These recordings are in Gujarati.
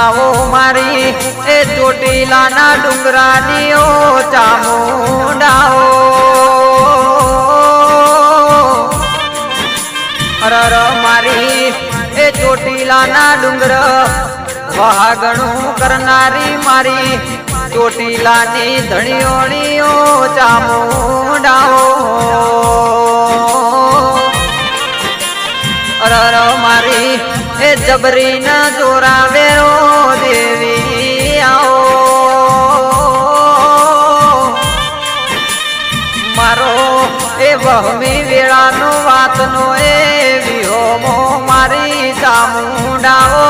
આવો મારી એ ચોટીલાના ડુંગરાની ઓ ચામુંડાઓ અરર મારી એ ચોટીલાના ડુંગર, વહાગણું કરનારી મારી ચોટીલાની ધણીઓણીઓ ચામુંડાઓ. અરર મારી એ જબરી જોરા વહમી વેળાનો વાતનો એ વિહોમો મારી ચામુંડાઓ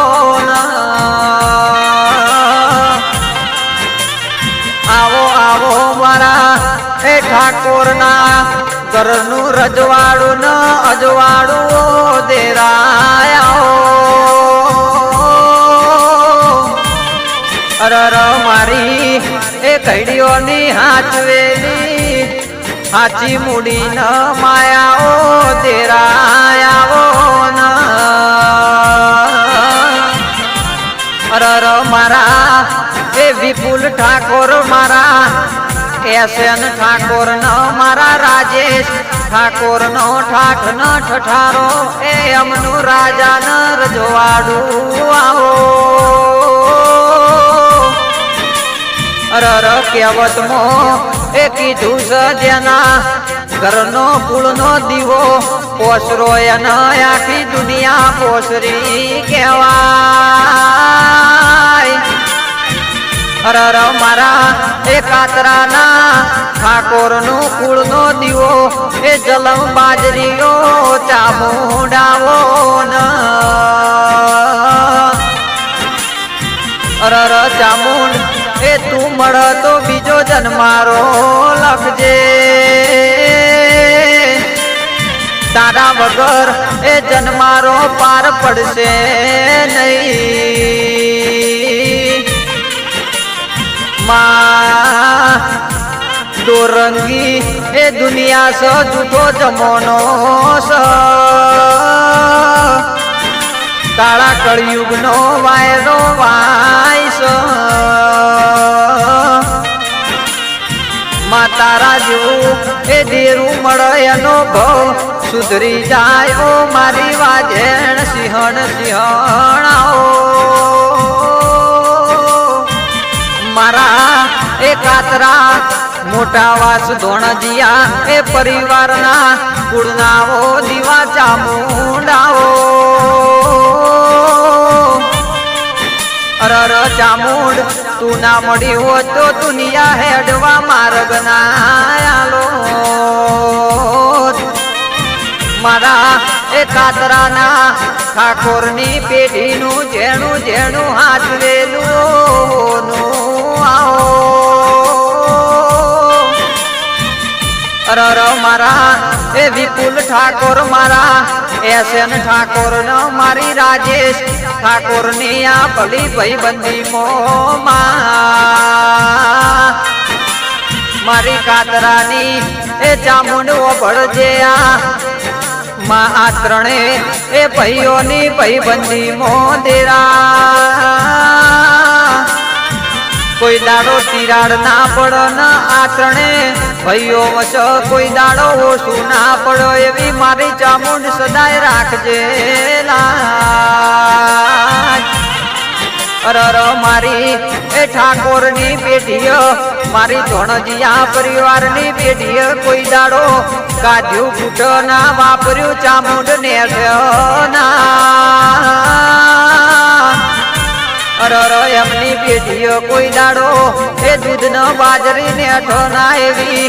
આવો આવો મારા એ ઠાકોરના ઘરનું રજવાડું ન અજવાડું દેરાયા અરર મારી એ કઈડીઓની હાચવેલી હાચી મૂડી ન માયાઓ દેરાયાઓ ન. અરર મારા, એ વિપુલ ઠાકોર મારા એસએન ઠાકોર ન મારા રાજેશ, ઠાકોર નો ઠાઠ ન ઠઠારો, એ અમનું રાજા ન રજવાડું આવો. અરર કહેવતમો એ કીધું છે જેના ઘરનો કુળનો દીવો પોસરો એના આખી દુનિયા પોસરી કહેવાય. અરર મારા એ કાતરાના ઠાકોરનો કુળનો દીવો એ જલમ બાજરીઓ ચામુંડાવો ન. અરર ચામુંડ એ તું મળો તો બીજો જન્મારો લખજે તારા વગર એ જન્મારો પાર પડશે નહીં. માં, દોરંગી એ દુનિયા સ જૂઠો જમોનો સ. કાળા કળિયુગનો વાયરો વાયસ તારા જેવું એ દેરું મળે એનો ભવ. સુધરી જાય ઓ મારી વાજેણ, સિંહણ સિંહણ મારા એ કાતરા મોટા વાસ ધોણજીયા એ પરિવારના કુળનાઓ દીવા ચામુંડાઓ અરર ચામુંડ તું ના મળી હોત તો દુનિયા હેડવા માર્ગ ના આલો મારા એ કાતરાના ઠાકોરની પેઢીનું જેણું જેણું હાથવેલું આવો. અરર મારા એ વિપુલ ઠાકોર મારા એસએન ઠાકોર ન મારી રાજેશ. ઠાકોરની આ ભલી ભાઈ બંદી મો મારી કાતરાની એ ચામુંડ ભળજે આ. માં આ ત્રણે એ ભાઈઓની મો મોદેરા કોઈ દાડો તિરાડ ના પડો ના આ ત્રણે ભાઈઓ વસ કોઈ દાડો ઓછું ના પડો એવી મારી ચામુંડ સદાય રાખજે અરર મારી એ ઠાકોરની પેઢીઓ, મારી ધોણજિયા પરિવારની પેઢીઓ કોઈ દાડો કાઢ્યું ફૂટ ના વાપર્યું ચામુંડ ને ના. અરર એમની પેઢીઓ કોઈ દાડો એ દૂધ ન બાજરી ને ના એવી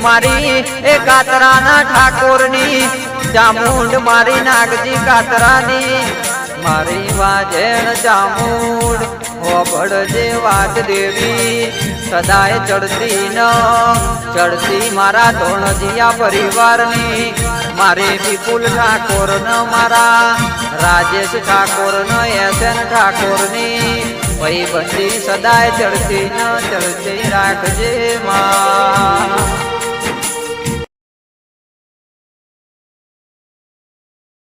મારી એ કાતરાના ઠાકોરની, ચામુંડ મારી નાગજી કાતરાની. મારી વાજેણ ચામુંડ હોબળજે વાત દેવી, સદાય ચડતી ન. ચડતી મારા ધોણજીયા પરિવારની, મારે વિપુલ ઠાકોર ન મારા, રાજેશ ઠાકોર ન એસન ઠાકોરની. ભાઈ બંદી સદાય ચડતી ન, ચડતી રાખજે માં.